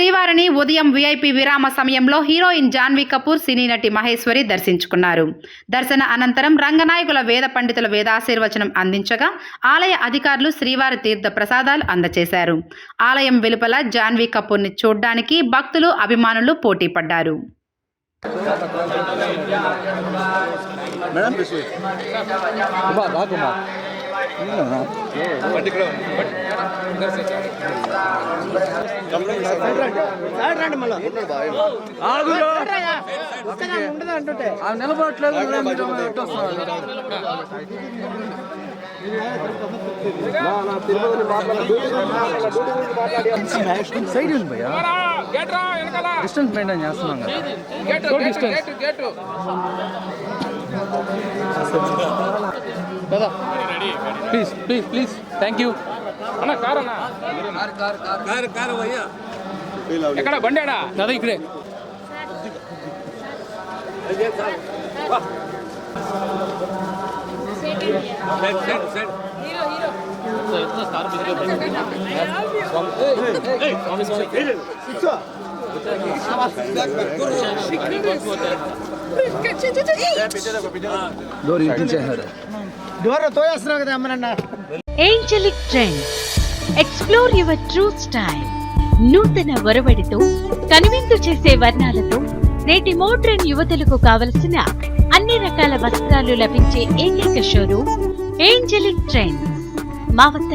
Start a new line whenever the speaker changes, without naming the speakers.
ఉదయం వీఐపీ విరామ సమయంలో హీరోయిన్ జాన్వీ కపూర్ సినీ నటి మహేశ్వరి దర్శించుకున్నారు. దర్శన అనంతరం రంగనాయకుల వేద పండితుల వేదాశీర్వచనం అందించగా ఆలయ అధికారులు శ్రీవారి తీర్థ ప్రసాదాలు అందజేశారు ఆలయం వెలుపల జాన్వీ కపూర్ని చూడ్డానికి భక్తులు అభిమానులు పోటీ పడ్డారు
మేడం నిలబడట్లేదు? సైడ్ ఉంది భయ్యా. డిస్టెన్స్ మెయింటైన్ చేస్తున్నాం కదా. Distance please please please thank you
అన్న కార్ అన్న ఎక్కడ బండేడా
దాదా ఇక్కడే door
Angelic trend explore your true style నూతన ఒరవడితో కనువిందు చేసే వర్ణాలతో నేటి మోడ్రన్ యువతులకు కావలసిన అన్ని రకాల వస్త్రాలు లభించే ఏకైక షోరూమ్ ఏంజలిక్ ట్రెండ్స్ మా వద్ద